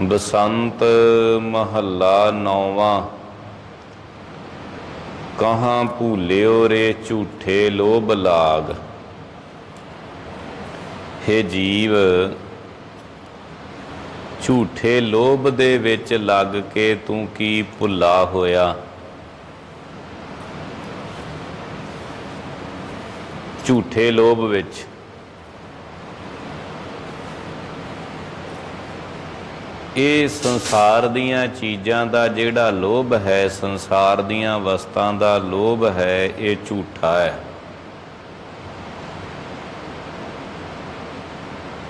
ਬਸੰਤ ਮਹੱਲਾ ਨੌਵਾਂ। ਕਹਾਂ ਭੂਲਿਓ ਰੇ ਝੂਠੇ ਲੋਭ ਲਾਗ। ਹੇ ਜੀਵ, ਝੂਠੇ ਲੋਭ ਦੇ ਵਿੱਚ ਲੱਗ ਕੇ ਤੂੰ ਕੀ ਭੁੱਲਾ ਹੋਇਆ? ਝੂਠੇ ਲੋਭ ਵਿੱਚ ਇਹ ਸੰਸਾਰ ਦੀਆਂ ਚੀਜ਼ਾਂ ਦਾ ਜਿਹੜਾ ਲੋਭ ਹੈ, ਸੰਸਾਰ ਦੀਆਂ ਵਸਤਾਂ ਦਾ ਲੋਭ ਹੈ, ਇਹ ਝੂਠਾ ਹੈ।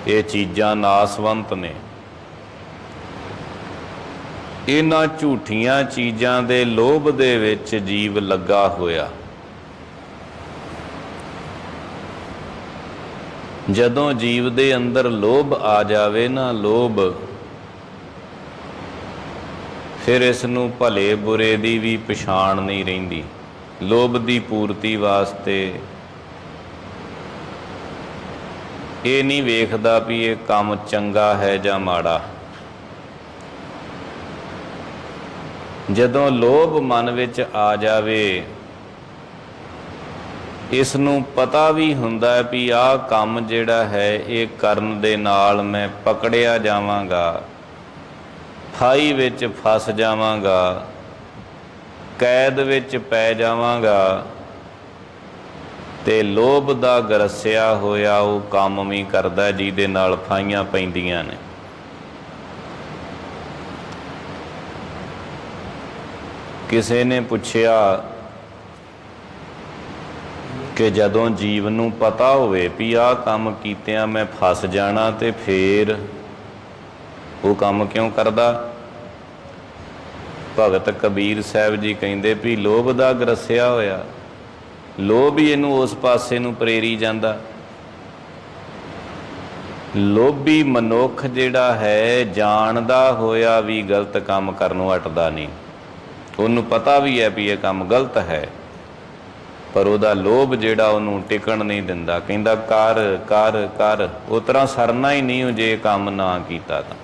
ਇਹ ਚੀਜ਼ਾਂ ਨਾਸਵੰਤ ਨੇ। ਇਹਨਾਂ ਝੂਠੀਆਂ ਚੀਜ਼ਾਂ ਦੇ ਲੋਭ ਦੇ ਵਿੱਚ ਜੀਵ ਲੱਗਾ ਹੋਇਆ। ਜਦੋਂ ਜੀਵ ਦੇ ਅੰਦਰ ਲੋਭ ਆ ਜਾਵੇ ਨਾ, ਲੋਭ ਫਿਰ ਇਸ ਨੂੰ ਭਲੇ ਬੁਰੇ ਦੀ ਵੀ ਪਛਾਣ ਨਹੀਂ ਰਹਿੰਦੀ। ਲੋਭ ਦੀ ਪੂਰਤੀ ਵਾਸਤੇ ਇਹ ਨਹੀਂ ਵੇਖਦਾ ਵੀ ਇਹ ਕੰਮ ਚੰਗਾ ਹੈ ਜਾਂ ਮਾੜਾ। ਜਦੋਂ ਲੋਭ ਮਨ ਵਿੱਚ ਆ ਜਾਵੇ ਇਸ ਨੂੰ ਪਤਾ ਵੀ ਹੁੰਦਾ ਹੈ ਵੀ ਆਹ ਕੰਮ ਜਿਹੜਾ ਹੈ, ਇਹ ਕਰਨ ਦੇ ਨਾਲ ਮੈਂ ਪਕੜਿਆ ਜਾਵਾਂਗਾ। ਫਾਈ ਵਿੱਚ ਫਸ ਜਾਵਾਂਗਾ, ਕੈਦ ਵਿੱਚ ਪੈ ਜਾਵਾਂਗਾ, ਤੇ ਲੋਭ ਦਾ ਗਰਸਿਆ ਹੋਇਆ ਉਹ ਕੰਮ ਵੀ ਕਰਦਾ ਜਿਹਦੇ ਨਾਲ ਫਾਈਆਂ ਪੈਂਦੀਆਂ ਨੇ। ਕਿਸੇ ਨੇ ਪੁੱਛਿਆ ਕਿ ਜਦੋਂ ਜੀਵ ਨੂੰ ਪਤਾ ਹੋਵੇ ਵੀ ਆਹ ਕੰਮ ਕੀਤਿਆਂ ਮੈਂ ਫਸ ਜਾਣਾ ਤੇ ਫੇਰ ਉਹ ਕੰਮ ਕਿਉਂ ਕਰਦਾ? ਭਗਤ ਕਬੀਰ ਸਾਹਿਬ ਜੀ ਕਹਿੰਦੇ ਵੀ ਲੋਭ ਦਾ ਗਰਸਿਆ ਹੋਇਆ। ਲੋਭ ਹੀ ਇਹਨੂੰ ਉਸ ਪਾਸੇ ਨੂੰ ਪ੍ਰੇਰੀ ਜਾਂਦਾ। ਲੋਭੀ ਮਨੁੱਖ ਜਿਹੜਾ ਹੈ, ਜਾਣਦਾ ਹੋਇਆ ਵੀ ਗਲਤ ਕੰਮ ਕਰਨੋਂ ਹਟਦਾ ਨਹੀਂ। ਉਹਨੂੰ ਪਤਾ ਵੀ ਹੈ ਵੀ ਇਹ ਕੰਮ ਗਲਤ ਹੈ। ਪਰ ਉਹਦਾ ਲੋਭ ਜਿਹੜਾ ਉਹਨੂੰ ਟਿਕਣ ਨਹੀਂ ਦਿੰਦਾ। ਕਹਿੰਦਾ, ਕਰ ਕਰ ਕਰ। ਉਹ ਤਰ੍ਹਾਂ ਸਰਨਾ ਹੀ ਨਹੀਂ ਜੇ ਇਹ ਕੰਮ ਨਾ ਕੀਤਾ ਤਾਂ।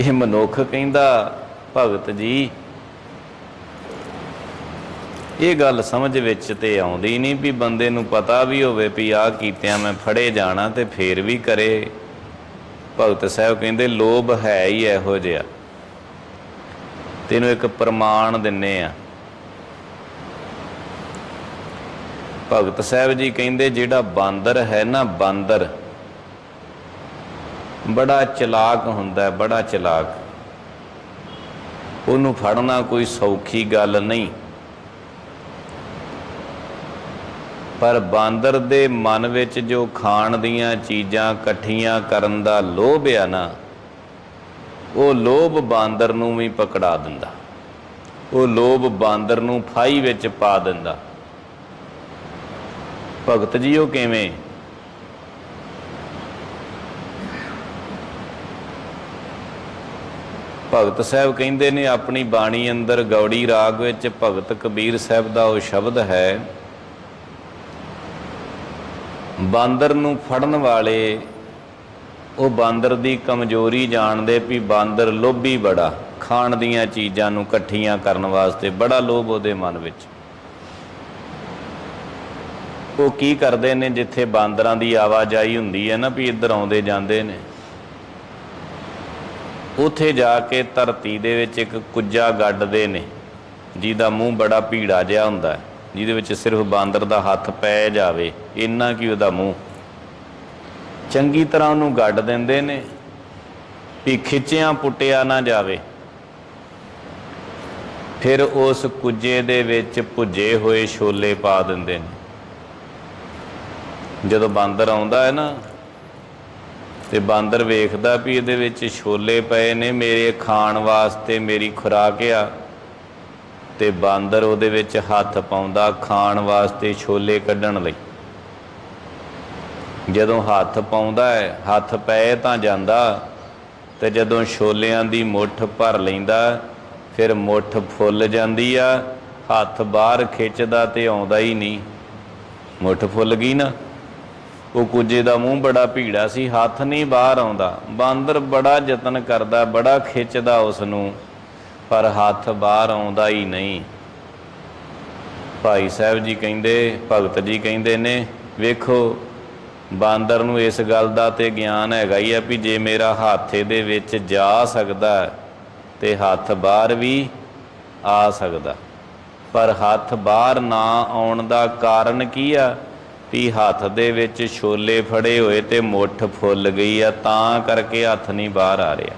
ਇਹ ਮਨੁੱਖ ਕਹਿੰਦਾ, ਭਗਤ ਜੀ, ਇਹ ਗੱਲ ਸਮਝ ਵਿੱਚ ਤੇ ਆਉਂਦੀ ਨਹੀਂ ਵੀ ਬੰਦੇ ਨੂੰ ਪਤਾ ਵੀ ਹੋਵੇ ਵੀ ਆਹ ਕੀਤਿਆਂ ਮੈਂ ਫੜੇ ਜਾਣਾ ਤੇ ਫੇਰ ਵੀ ਕਰੇ। ਭਗਤ ਸਾਹਿਬ ਕਹਿੰਦੇ, ਲੋਭ ਹੈ ਹੀ ਇਹੋ ਜਿਹਾ। ਤੈਨੂੰ ਇੱਕ ਪ੍ਰਮਾਣ ਦਿੰਨੇ ਆ। ਭਗਤ ਸਾਹਿਬ ਜੀ ਕਹਿੰਦੇ, ਜਿਹੜਾ ਬਾਂਦਰ ਹੈ ਨਾ ਬਾਂਦਰ ਬੜਾ ਚਲਾਕ ਹੁੰਦਾ ਹੈ, ਬੜਾ ਚਲਾਕ। ਉਹਨੂੰ ਫੜਨਾ ਕੋਈ ਸੌਖੀ ਗੱਲ ਨਹੀਂ। ਪਰ ਬਾਂਦਰ ਦੇ ਮਨ ਵਿੱਚ ਜੋ ਖਾਣ ਦੀਆਂ ਚੀਜ਼ਾਂ ਇਕੱਠੀਆਂ ਕਰਨ ਦਾ ਲੋਭ ਆ ਨਾ, ਉਹ ਲੋਭ ਬਾਂਦਰ ਨੂੰ ਵੀ ਪਕੜਾ ਦਿੰਦਾ। ਉਹ ਲੋਭ ਬਾਂਦਰ ਨੂੰ ਫਾਈ ਵਿੱਚ ਪਾ ਦਿੰਦਾ। ਭਗਤ ਜੀ, ਉਹ ਕਿਵੇਂ? ਭਗਤ ਸਾਹਿਬ ਕਹਿੰਦੇ ਨੇ, ਆਪਣੀ ਬਾਣੀ ਅੰਦਰ ਗੌੜੀ ਰਾਗ ਵਿੱਚ ਭਗਤ ਕਬੀਰ ਸਾਹਿਬ ਦਾ ਉਹ ਸ਼ਬਦ ਹੈ, ਬਾਂਦਰ ਨੂੰ ਫੜਨ ਵਾਲੇ, ਉਹ ਬਾਂਦਰ ਦੀ ਕਮਜ਼ੋਰੀ ਜਾਣਦੇ ਵੀ ਬਾਂਦਰ ਲੋਭੀ ਬੜਾ, ਖਾਣ ਦੀਆਂ ਚੀਜ਼ਾਂ ਨੂੰ ਇਕੱਠੀਆਂ ਕਰਨ ਵਾਸਤੇ ਬੜਾ ਲੋਭ ਉਹਦੇ ਮਨ ਵਿੱਚ। ਉਹ ਕੀ ਕਰਦੇ ਨੇ, ਜਿੱਥੇ ਬਾਂਦਰਾਂ ਦੀ ਆਵਾਜਾਈ ਹੁੰਦੀ ਹੈ ਨਾ, ਵੀ ਇੱਧਰ ਆਉਂਦੇ ਜਾਂਦੇ ਨੇ। ਉੱਥੇ ਜਾ ਕੇ ਧਰਤੀ ਦੇ ਵਿੱਚ ਇੱਕ ਕੁੱਜਾ ਗੱਡਦੇ ਨੇ, ਜਿਹਦਾ ਮੂੰਹ ਬੜਾ ਭੀੜਾ ਜਿਹਾ ਹੁੰਦਾ ਹੈ, ਜਿਹਦੇ ਵਿੱਚ ਸਿਰਫ ਬਾਂਦਰ ਦਾ ਹੱਥ ਪੈ ਜਾਵੇ, ਇੰਨਾ ਕਿ ਉਹਦਾ ਮੂੰਹ। ਚੰਗੀ ਤਰ੍ਹਾਂ ਉਹਨੂੰ ਗੱਡ ਦਿੰਦੇ ਨੇ ਵੀ ਖਿੱਚਿਆਂ ਪੁੱਟਿਆ ਨਾ ਜਾਵੇ। ਫਿਰ ਉਸ ਕੁੱਜੇ ਦੇ ਵਿੱਚ ਭੁੱਜੇ ਹੋਏ ਛੋਲੇ ਪਾ ਦਿੰਦੇ ਨੇ। ਜਦੋਂ ਬਾਂਦਰ ਆਉਂਦਾ ਹੈ ਨਾ ਤੇ ਬਾਂਦਰ ਵੇਖਦਾ ਵੀ ਇਹਦੇ ਵਿੱਚ ਛੋਲੇ ਪਏ ਨੇ, ਮੇਰੇ ਖਾਣ ਵਾਸਤੇ ਮੇਰੀ ਖੁਰਾਕ ਆ। ਤੇ ਬਾਂਦਰ ਉਹਦੇ ਵਿੱਚ ਹੱਥ ਪਾਉਂਦਾ ਖਾਣ ਵਾਸਤੇ ਛੋਲੇ ਕੱਢਣ ਲਈ। ਜਦੋਂ ਹੱਥ ਪਾਉਂਦਾ ਹੈ, ਹੱਥ ਪਏ ਤਾਂ ਜਾਂਦਾ, ਤੇ ਜਦੋਂ ਛੋਲਿਆਂ ਦੀ ਮੁੱਠ ਭਰ ਲੈਂਦਾ, ਫਿਰ ਮੁੱਠ ਫੁੱਲ ਜਾਂਦੀ ਆ, ਹੱਥ ਬਾਹਰ ਖਿੱਚਦਾ ਤੇ ਆਉਂਦਾ ਹੀ ਨਹੀਂ। ਮੁੱਠ ਫੁੱਲ ਗਈ ਨਾ? ਉਹ ਕੁਜੇ ਦਾ ਮੂੰਹ ਬੜਾ ਭੀੜਾ ਸੀ ਹੱਥ ਨਹੀਂ ਬਾਹਰ ਆਉਂਦਾ। ਬਾਂਦਰ ਬੜਾ ਯਤਨ ਕਰਦਾ ਬੜਾ ਖਿੱਚਦਾ ਉਸ ਨੂੰ ਪਰ ਹੱਥ ਬਾਹਰ ਆਉਂਦਾ ਹੀ ਨਹੀਂ। ਭਾਈ ਸਾਹਿਬ ਜੀ ਕਹਿੰਦੇ ਭਗਤ ਜੀ ਕਹਿੰਦੇ ਨੇ ਵੇਖੋ ਬਾਂਦਰ ਨੂੰ ਇਸ ਗੱਲ ਦਾ ਤੇ ਗਿਆਨ ਹੈਗਾ ਹੀ ਆ ਵੀ ਜੇ ਮੇਰਾ ਹੱਥ ਇਹਦੇ ਵਿੱਚ ਜਾ ਸਕਦਾ ਹੈ, ਤੇ ਹੱਥ ਬਾਹਰ ਵੀ ਆ ਸਕਦਾ। ਪਰ ਹੱਥ ਬਾਹਰ ਨਾ ਆਉਣ ਦਾ ਕਾਰਨ ਕੀ ਆ? ਵੀ ਹੱਥ ਦੇ ਵਿੱਚ ਛੋਲੇ ਫੜੇ ਹੋਏ ਤੇ ਮੁੱਠ ਫੁੱਲ ਗਈ ਆ, ਤਾਂ ਕਰਕੇ ਹੱਥ ਨਹੀਂ ਬਾਹਰ ਆ ਰਿਹਾ।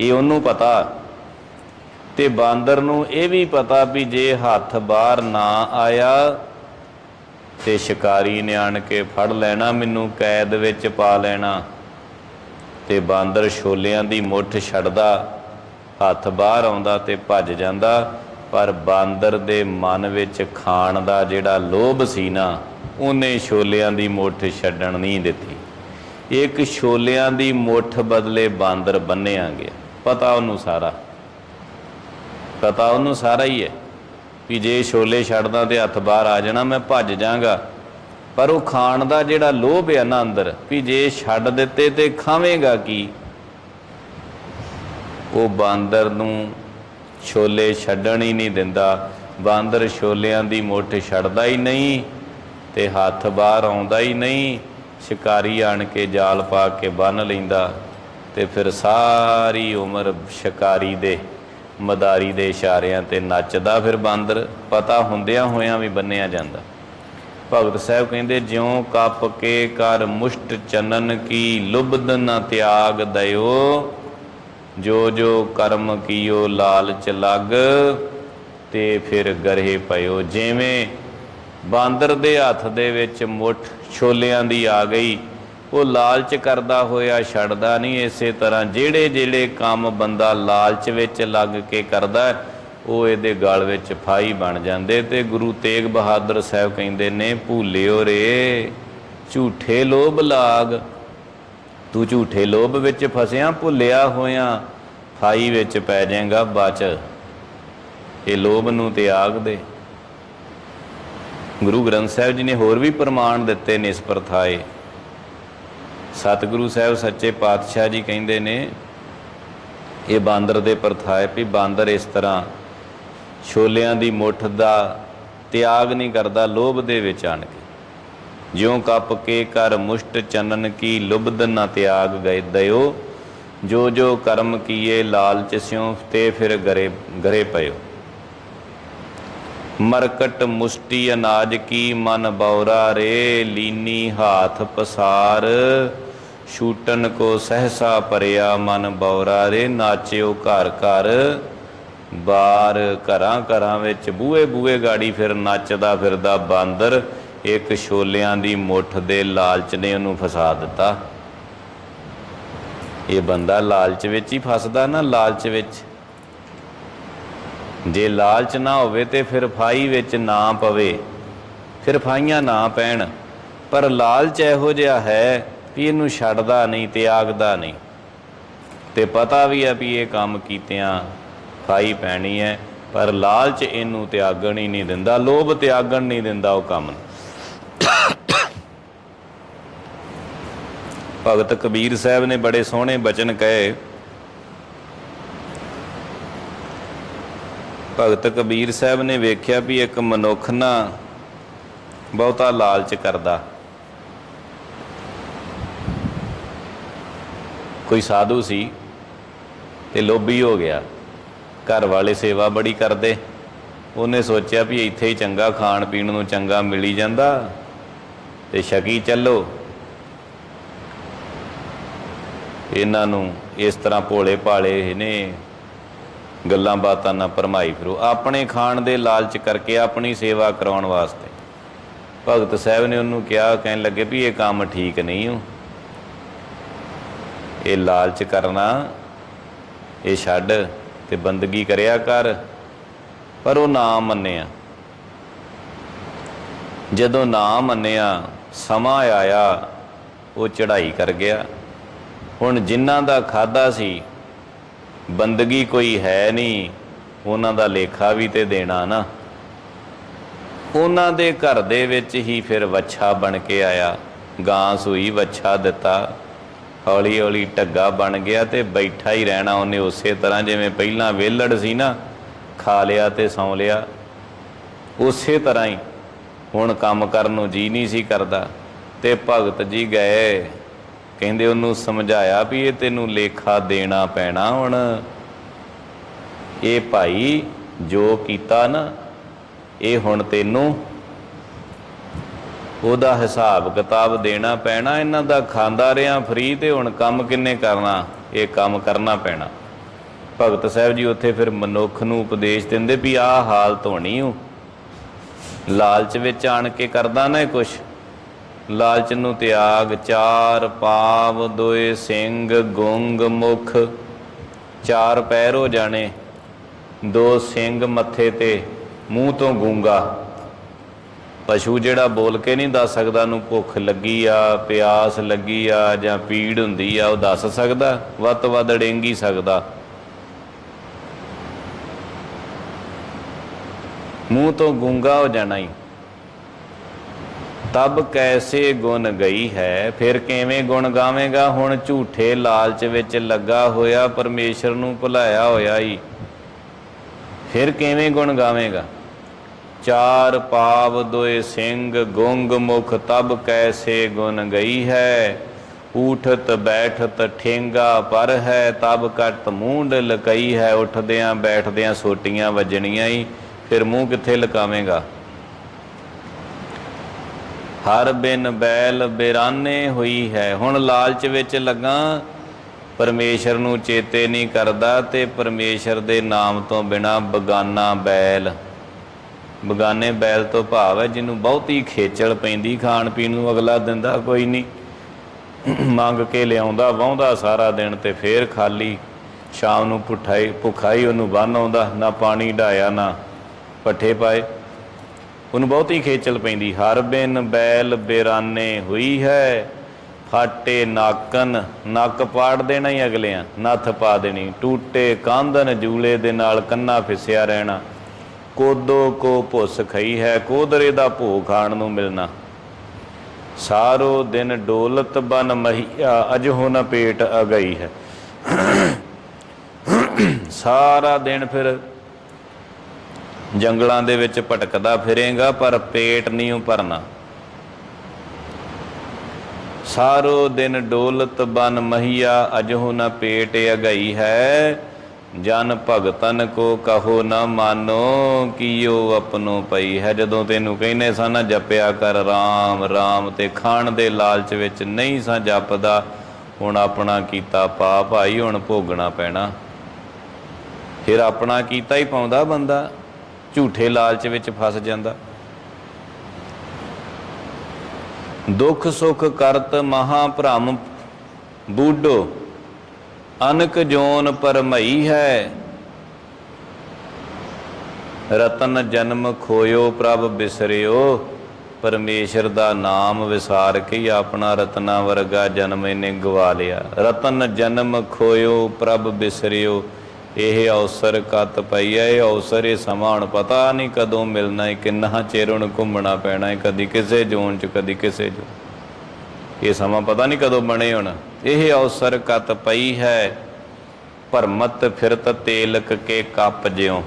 ਇਹ ਉਹਨੂੰ ਪਤਾ। ਤੇ ਬਾਂਦਰ ਨੂੰ ਇਹ ਵੀ ਪਤਾ ਵੀ ਜੇ ਹੱਥ ਬਾਹਰ ਨਾ ਆਇਆ ਤੇ ਸ਼ਿਕਾਰੀ ਨੇ ਆਣ ਕੇ ਫੜ ਲੈਣਾ, ਮੈਨੂੰ ਕੈਦ ਵਿੱਚ ਪਾ ਲੈਣਾ। ਤੇ ਬਾਂਦਰ ਛੋਲਿਆਂ ਦੀ ਮੁੱਠ ਛੱਡਦਾ, ਹੱਥ ਬਾਹਰ ਆਉਂਦਾ ਤੇ ਭੱਜ ਜਾਂਦਾ। ਪਰ ਬਾਂਦਰ ਦੇ ਮਨ ਵਿੱਚ ਖਾਣ ਦਾ ਜਿਹੜਾ ਲੋਭ ਸੀ ਨਾ ਉਹਨੇ ਛੋਲਿਆਂ ਦੀ ਮੁੱਠ ਛੱਡਣ ਨਹੀਂ ਦਿੱਤੀ। ਇੱਕ ਛੋਲਿਆਂ ਦੀ ਮੁੱਠ ਬਦਲੇ ਬਾਂਦਰ ਬੰਨਿਆ ਗਿਆ ਪਤਾ ਉਹਨੂੰ ਸਾਰਾ। ਪਤਾ ਉਹਨੂੰ ਸਾਰਾ ਹੀ ਹੈ ਵੀ ਜੇ ਛੋਲੇ ਛੱਡਦਾ ਤੇ ਹੱਥ ਬਾਹਰ ਆ ਜਾਣਾ, ਮੈਂ ਭੱਜ ਜਾਗਾ ਪਰ ਉਹ ਖਾਣ ਦਾ ਜਿਹੜਾ ਲੋਭ ਹੈ ਨਾ ਅੰਦਰ, ਵੀ ਜੇ ਛੱਡ ਦਿੱਤੇ ਤੇ ਖਾਵੇਂਗਾ ਕੀ? ਉਹ ਬਾਂਦਰ ਨੂੰ ਛੋਲੇ ਛੱਡਣ ਹੀ ਨਹੀਂ ਦਿੰਦਾ। ਬਾਂਦਰ ਛੋਲਿਆਂ ਦੀ ਮੁੱਠ ਛੱਡਦਾ ਹੀ ਨਹੀਂ। ਤੇ ਹੱਥ ਬਾਹਰ ਆਉਂਦਾ ਹੀ ਨਹੀਂ, ਸ਼ਿਕਾਰੀ ਆਣ ਕੇ ਜਾਲ ਪਾ ਕੇ ਬੰਨ ਲੈਂਦਾ ਤੇ ਫਿਰ ਸਾਰੀ ਉਮਰ ਸ਼ਿਕਾਰੀ ਦੇ, ਮਦਾਰੀ ਦੇ ਇਸ਼ਾਰਿਆਂ ਤੇ ਨੱਚਦਾ ਫਿਰ ਬਾਂਦਰ, ਪਤਾ ਹੁੰਦਿਆਂ ਹੋਇਆਂ ਵੀ ਬੰਨਿਆ ਜਾਂਦਾ। ਭਗਤ ਸਾਹਿਬ ਕਹਿੰਦੇ, ਜਿਉ ਕੱਪ ਕੇ ਕਰ ਮੁਸ਼ਟ ਚਨਨ ਕੀ ਲੁਬਦ ਨ ਤਿਆਗ ਦਇਓ, ਜੋ ਜੋ ਕਰਮ ਕੀਓ ਲਾਲਚ ਲੱਗ, ਤੇ ਫਿਰ ਗਰਹੇ ਪਇਓ ਜਿਵੇਂ ਬਾਂਦਰ ਦੇ ਹੱਥ ਦੇ ਵਿੱਚ ਮੁੱਠ ਛੋਲਿਆਂ ਦੀ ਆ ਗਈ। ਉਹ ਲਾਲਚ ਕਰਦਾ ਹੋਇਆ ਛੱਡਦਾ ਨਹੀਂ, ਇਸੇ ਤਰ੍ਹਾਂ ਜਿਹੜੇ ਜਿਹੜੇ ਕੰਮ ਬੰਦਾ ਲਾਲਚ ਵਿੱਚ ਲੱਗ ਕੇ ਕਰਦਾ, ਉਹ ਇਹਦੇ ਗਲ ਵਿੱਚ ਫਾਈ ਬਣ ਜਾਂਦੇ। ਤੇ ਗੁਰੂ ਤੇਗ ਬਹਾਦਰ ਸਾਹਿਬ ਕਹਿੰਦੇ ਨੇ, ਭੂਲਿਓ ਰੇ, ਝੂਠੇ ਲੋਭ ਲਾਗ। ਤੂੰ ਝੂਠੇ ਲੋਭ ਵਿੱਚ ਫਸਿਆ, ਭੁੱਲਿਆ ਹੋਇਆ ਫਾਈ ਵਿੱਚ ਪੈ ਜਾਏਗਾ, ਬਚ। ਇਹ ਲੋਭ ਨੂੰ ਤਿਆਗ ਦੇ। ਗੁਰੂ ਗ੍ਰੰਥ ਸਾਹਿਬ ਜੀ ਨੇ ਹੋਰ ਵੀ ਪ੍ਰਮਾਣ ਦਿੱਤੇ ਨੇ ਇਸ ਪ੍ਰਥਾਏ ਸਤਿਗੁਰੂ ਸਾਹਿਬ ਸੱਚੇ ਪਾਤਸ਼ਾਹ ਜੀ ਕਹਿੰਦੇ ਨੇ, ਇਹ ਬਾਂਦਰ ਦੇ ਪ੍ਰਥਾਏ ਵੀ ਬਾਂਦਰ ਇਸ ਤਰ੍ਹਾਂ ਛੋਲਿਆਂ ਦੀ ਮੁੱਠ ਦਾ ਤਿਆਗ ਨਹੀਂ ਕਰਦਾ, ਲੋਭ ਦੇ ਵਿੱਚ ਆਣ ਕੇ। ਜਿਉਂ ਕੱਪ ਕੇ ਕਰ ਮੁਸ਼ਟ ਚੰਨਨ ਕੀ ਲੁਬਦ ਨਾ ਤਿਆਗ ਗਏ ਦਇਓ, ਜੋ ਜੋ ਕਰਮ ਕੀਏ ਲਾਲਚ ਸਿਉ ਤੇ ਫਿਰ ਗਰੇ ਗਰੇ ਪਇਓ। ਮਰਕਟ ਮੁਸ਼ਟੀ ਅਨਾਜ ਕੀ ਮਨ ਬੌਰਾ ਰੇ, ਲੀਨੀ ਹਾਥ ਪਸਾਰ। ਛੂਟਨ ਕੋ ਸਹਸਾ ਪਰਿਆ ਮਨ ਬੌਰਾ ਰੇ, ਨਾਚਿਓ ਘਰ ਘਰ। ਬਾਰ ਘਰਾਂ ਘਰਾਂ ਵਿੱਚ ਬੂਹੇ ਬੂਹੇ ਗਾੜੀ ਫਿਰ ਨੱਚਦਾ ਫਿਰਦਾ ਬਾਂਦਰ। ਇੱਕ ਛੋਲਿਆਂ ਦੀ ਮੁੱਠ ਦੇ ਲਾਲਚ ਨੇ ਉਹਨੂੰ ਫਸਾ ਦਿੱਤਾ। ਇਹ ਬੰਦਾ ਲਾਲਚ ਵਿੱਚ ਹੀ ਫਸਦਾ ਨਾ, ਲਾਲਚ ਵਿੱਚ। ਜੇ ਲਾਲਚ ਨਾ ਹੋਵੇ ਤੇ ਫਿਰ ਫਾਈ ਵਿੱਚ ਨਾ ਪਵੇ। ਫਿਰ ਫਾਈਆਂ ਨਾ ਪੈਣ। ਪਰ ਲਾਲਚ ਇਹੋ ਜਿਹਾ ਹੈ ਵੀ ਇਹਨੂੰ ਛੱਡਦਾ ਨਹੀਂ ਤਿਆਗਦਾ ਨਹੀਂ। ਤੇ ਪਤਾ ਵੀ ਹੈ ਵੀ ਇਹ ਕੰਮ ਕੀਤਿਆਂ ਫਾਈ ਪੈਣੀ ਹੈ, ਪਰ ਲਾਲਚ ਇਹਨੂੰ ਤਿਆਗਣ ਹੀ ਨਹੀਂ ਦਿੰਦਾ। ਲੋਭ ਤਿਆਗਣ ਨਹੀਂ ਦਿੰਦਾ ਉਹ ਕੰਮ ਭਗਤ ਕਬੀਰ ਸਾਹਿਬ ਨੇ ਬੜੇ ਸੋਹਣੇ ਬਚਨ ਕਹੇ ਭਗਤ ਕਬੀਰ ਸਾਹਿਬ ਨੇ ਵੇਖਿਆ ਵੀ ਇੱਕ ਮਨੁੱਖ ਨਾ ਬਹੁਤਾ ਲਾਲਚ ਕਰਦਾ। ਕੋਈ ਸਾਧੂ ਸੀ ਤੇ ਲੋਭੀ ਹੋ ਗਿਆ। ਘਰ ਵਾਲੇ ਸੇਵਾ ਬੜੀ ਕਰਦੇ। ਉਹਨੇ ਸੋਚਿਆ ਵੀ ਇੱਥੇ ਹੀ ਚੰਗਾ ਖਾਣ ਪੀਣ ਨੂੰ ਚੰਗਾ ਮਿਲੀ ਜਾਂਦਾ ਤੇ ਸ਼ਕੀ ਚੱਲੋ। ਇਹਨਾਂ ਨੂੰ ਇਸ ਤਰ੍ਹਾਂ ਭੋਲੇ ਭਾਲੇ ਨੇ ਗੱਲਾਂ ਬਾਤਾਂ ਨਾਲ ਭਰਮਾਈ ਫਿਰੋ। ਆਪਣੇ ਖਾਣ ਦੇ ਲਾਲਚ ਕਰਕੇ ਆਪਣੀ ਸੇਵਾ ਕਰਾਉਣ ਵਾਸਤੇ। ਭਗਤ ਸਾਹਿਬ ਨੇ ਉਹਨੂੰ ਕਿਹਾ, ਕਹਿਣ ਲੱਗੇ ਵੀ ਇਹ ਕੰਮ ਠੀਕ ਨਹੀਂ ਹੋ ਇਹ ਲਾਲਚ ਕਰਨਾ, ਇਹ ਛੱਡ ਤੇ ਬੰਦਗੀ ਕਰਿਆ ਕਰ। ਪਰ ਉਹ ਨਾ ਮੰਨਿਆ। ਜਦੋਂ ਨਾ ਮੰਨਿਆ, ਸਮਾਂ ਆਇਆ, ਉਹ ਚੜ੍ਹਾਈ ਕਰ ਗਿਆ। ਹੁਣ ਜਿਨ੍ਹਾਂ ਦਾ ਖਾਦਾ ਸੀ ਬੰਦਗੀ ਕੋਈ ਹੈ ਨਹੀਂ, ਉਹਨਾਂ ਦਾ ਲੇਖਾ ਵੀ ਤੇ ਦੇਣਾ ਨਾ। ਉਹਨਾਂ ਦੇ ਘਰ ਦੇ ਵਿੱਚ ਹੀ ਫਿਰ ਵੱਛਾ ਬਣ ਕੇ ਆਇਆ। ਗਾਂ ਸੂਈ ਵੱਛਾ ਦਿੱਤਾ। ਹੌਲੀ ਹੌਲੀ ਢੱਗਾ ਬਣ ਗਿਆ ਤੇ ਬੈਠਾ ਹੀ ਰਹਿਣਾ ਉਹਨੇ ਉਸੇ ਤਰ੍ਹਾਂ ਜਿਵੇਂ ਪਹਿਲਾਂ ਵਿਹਲੜ ਸੀ ਨਾ। ਖਾ ਲਿਆ ਤੇ ਸੌਂ ਲਿਆ। ਉਸੇ ਤਰ੍ਹਾਂ ਹੀ ਹੁਣ ਕੰਮ ਕਰਨ ਨੂੰ ਜੀ ਨਹੀਂ ਸੀ ਕਰਦਾ। ਤੇ ਭਗਤ ਜੀ ਗਏ। ਕਹਿੰਦੇ ਉਹਨੂੰ ਸਮਝਾਇਆ ਵੀ ਇਹ ਤੈਨੂੰ ਲੇਖਾ ਦੇਣਾ ਪੈਣਾ ਹੁਣ। ਇਹ ਭਾਈ ਜੋ ਕੀਤਾ ਨਾ, ਇਹ ਹੁਣ ਤੈਨੂੰ ਉਹਦਾ ਹਿਸਾਬ ਕਿਤਾਬ ਦੇਣਾ ਪੈਣਾ, ਇਹਨਾਂ ਦਾ ਖਾਂਦਾ ਰਿਆਂ ਫਰੀ ਤੇ ਹੁਣ ਕੰਮ ਕਿੰਨੇ ਕਰਨਾ, ਇਹ ਕੰਮ ਕਰਨਾ ਪੈਣਾ। ਭਗਤ ਸਾਹਿਬ ਜੀ ਉੱਥੇ ਫਿਰ ਮਨੁੱਖ ਨੂੰ ਉਪਦੇਸ਼ ਦਿੰਦੇ ਵੀ ਆਹ ਹਾਲਤ ਹੋਣੀ ਓ ਲਾਲਚ ਵਿੱਚ ਆਣ ਕੇ ਕਰਦਾ ਨਾ ਇਹ ਕੁਛ। ਲਾਲਚ ਨੂੰ ਤਿਆਗ, ਚਾਰ ਪਾਵ ਦੋਏ ਸਿੰਘ ਗੁੰਗ ਮੁਖ। ਚਾਰ ਪੈਰ ਹੋ ਜਾਣੇ, ਦੋ ਸਿੰਘ ਮੱਥੇ ਤੇ, ਮੂੰਹ ਤੋਂ ਗੂੰਗਾ। ਪਸ਼ੂ ਜਿਹੜਾ ਬੋਲ ਕੇ ਨਹੀਂ ਦੱਸ ਸਕਦਾ ਨੂੰ ਭੁੱਖ ਲੱਗੀ ਆ, ਪਿਆਸ ਲੱਗੀ ਆ ਜਾਂ ਪੀੜ ਹੁੰਦੀ ਆ, ਉਹ ਦੱਸ ਸਕਦਾ, ਵੱਧ ਤੋਂ ਵੱਧ ਡੇਂਗੀ ਸਕਦਾ। ਮੂੰਹ ਤੋਂ ਗੂੰਗਾ ਹੋ ਜਾਣਾ ਹੀ ਤਬ ਕੈਸੇ ਗੁਣ ਗਈ ਹੈ? ਫਿਰ ਕਿਵੇਂ ਗੁਣ ਗਾਵੇਂਗਾ? ਹੁਣ ਝੂਠੇ ਲਾਲਚ ਵਿੱਚ ਲੱਗਾ ਹੋਇਆ ਪਰਮੇਸ਼ਰ ਨੂੰ ਭੁਲਾਇਆ ਹੋਇਆ ਈ। ਫਿਰ ਕਿਵੇਂ ਗੁਣ ਗਾਵੇਂਗਾ? ਚਾਰ ਪਾਵ ਦੋਏ ਸਿੰਘ ਗੁੰਗ ਮੁਖ ਤਬ ਕੈਸੇ ਗੁਣ ਗਈ ਹੈ? ਉਠਤ ਬੈਠਤ ਠੇਂਗਾ ਪਰ ਹੈ, ਤਬ ਕਟ ਮੂੰਡ ਲਕਈ ਹੈ। ਉੱਠਦਿਆਂ ਬੈਠਦਿਆਂ ਸੋਟੀਆਂ ਵੱਜਣੀਆਂ ਹੀ ਫਿਰ ਮੂੰਹ ਕਿੱਥੇ ਲਕਾਵੇਂਗਾ? ਹਰ ਬਿਨ ਬੈਲ ਬੇਰਾਨੇ ਹੋਈ ਹੈ। ਹੁਣ ਲਾਲਚ ਵਿੱਚ ਲੱਗਾ, ਪਰਮੇਸ਼ਰ ਨੂੰ ਚੇਤੇ ਨਹੀਂ ਕਰਦਾ ਤੇ ਪਰਮੇਸ਼ਰ ਦੇ ਨਾਮ ਤੋਂ ਬਿਨਾ ਬਗਾਨਾ ਬੈਲ। ਬਗਾਨੇ ਬੈਲ ਤੋਂ ਭਾਵ ਹੈ ਜਿਹਨੂੰ ਬਹੁਤੀ ਖੇਚਲ ਪੈਂਦੀ, ਖਾਣ ਪੀਣ ਨੂੰ ਅਗਲਾ ਦਿੰਦਾ ਕੋਈ ਨਹੀਂ। ਮੰਗ ਕੇ ਲਿਆਉਂਦਾ, ਵਾਹੁੰਦਾ ਸਾਰਾ ਦਿਨ ਤੇ ਫੇਰ ਖਾਲੀ। ਸ਼ਾਮ ਨੂੰ ਪੁੱਠਾਈ ਭੁਖਾਈ ਉਹਨੂੰ ਬੰਨ ਆਉਂਦਾ, ਨਾ ਪਾਣੀ ਢਾਇਆ, ਨਾ ਪੱਠੇ ਪਾਏ। ਉਹਨੂੰ ਬਹੁਤੀ ਖੇਚਲ ਪੈਂਦੀ, ਹਰ ਬਿਨ ਬੈਲ ਬੇਰਾਨੇ ਹੋਈ ਹੈ, ਫਾਟੇ ਨਾਕਨ, ਨੱਕ ਪਾੜ ਦੇਣਾ ਹੀ ਅਗਲਿਆਂ, ਨੱਥ ਪਾ ਦੇਣੀ, ਟੂਟੇ ਕਾਂਦਨ ਜੂਲੇ ਦੇ ਨਾਲ ਕੰਨਾ ਫਿਸਿਆ ਰਹਿਣਾ, ਕੋਦੋ ਕੋ ਭੁੱਸ ਖਈ ਹੈ, ਕੋਦਰੇ ਦਾ ਭੋ ਖਾਣ ਨੂੰ ਮਿਲਣਾ। ਸਾਰੋ ਦਿਨ ਡੋਲਤ ਬਨ ਮਹੀਆ ਅਜਹੋ ਨ ਪੇਟ ਅਗਈ ਹੈ। ਸਾਰਾ ਦਿਨ ਫਿਰ ਜੰਗਲਾਂ ਦੇ ਵਿੱਚ ਭਟਕਦਾ ਫਿਰੇਗਾ, ਪਰ ਪੇਟ ਨਹੀਂ ਉਹ ਭਰਨਾ। ਸਾਰੋ ਦਿਨ ਡੋਲਤ ਬਨ ਮਹੀਆ, ਅਜਹੋ ਨ ਪੇਟ ਅਗਈ ਹੈ। ਜਨ ਭਗਤਨ ਕੋ ਕਹੋ ਨ ਮਾਨੋ, ਕੀਓ ਆਪਣੋ ਪਈ ਹੈ। ਜਦੋਂ ਤੈਨੂੰ ਕਹਿੰਦੇ ਸਾਂ ਨਾ, ਜਪਿਆ ਕਰ RAM RAM ਤੇ ਖਾਣ ਦੇ ਲਾਲਚ ਵਿੱਚ ਨਹੀਂ ਸਾਂ ਜਪਦਾ, ਹੁਣ ਆਪਣਾ ਕੀਤਾ ਪਾ ਭਾਈ ਹੁਣ ਭੋਗਣਾ ਪੈਣਾ। ਫਿਰ ਆਪਣਾ ਕੀਤਾ ਹੀ ਪਾਉਂਦਾ ਬੰਦਾ। ਝੂਠੇ ਲਾਲਚ ਵਿੱਚ ਫਸ ਜਾਂਦਾ। ਦੁੱਖ ਸੁਖ ਕਰਤ ਮਹਾ ਭ੍ਰਮ ਬੂਡੋ ਅਨਕ ਜੋਨ ਪਰਮਈ ਹੈ। ਰਤਨ ਜਨਮ ਖੋਇਓ ਪ੍ਰਭ ਬਿਸਰਿਓ, ਪਰਮੇਸ਼ਰ ਦਾ ਨਾਮ ਵਿਸਾਰ ਕੇ ਹੀ ਆਪਣਾ ਰਤਨਾ ਵਰਗਾ ਜਨਮ ਇਹਨੇ ਗਵਾ ਲਿਆ। ਰਤਨ ਜਨਮ ਖੋਇਓ ਪ੍ਰਭ ਬਿਸਰਿਓ ਇਹ ਅਵਸਰ ਕਤ ਪਈ ਹੈ ਇਹ ਅਵਸਰ ਇਹ ਸਮਾਂ ਹੁਣ ਪਤਾ ਨਹੀਂ ਕਦੋਂ ਮਿਲਣਾ ਹੈ ਕਿੰਨਾ ਚਿਰ ਹੁਣ ਘੁੰਮਣਾ ਪੈਣਾ ਹੈ ਕਦੀ ਕਿਸੇ ਜ਼ੋਨ ਚ, ਕਦੀ ਕਿਸੇ ਜੋ ਇਹ ਸਮਾਂ ਪਤਾ ਨਹੀਂ ਕਦੋਂ ਬਣੇ ਹੁਣ। ਇਹ ਅਵਸਰ ਕਤ ਪਈ ਹੈ ਭਰਮਤ ਫਿਰਤ ਤੇਲਕ ਕੇ ਕੱਪ ਜਿਉ।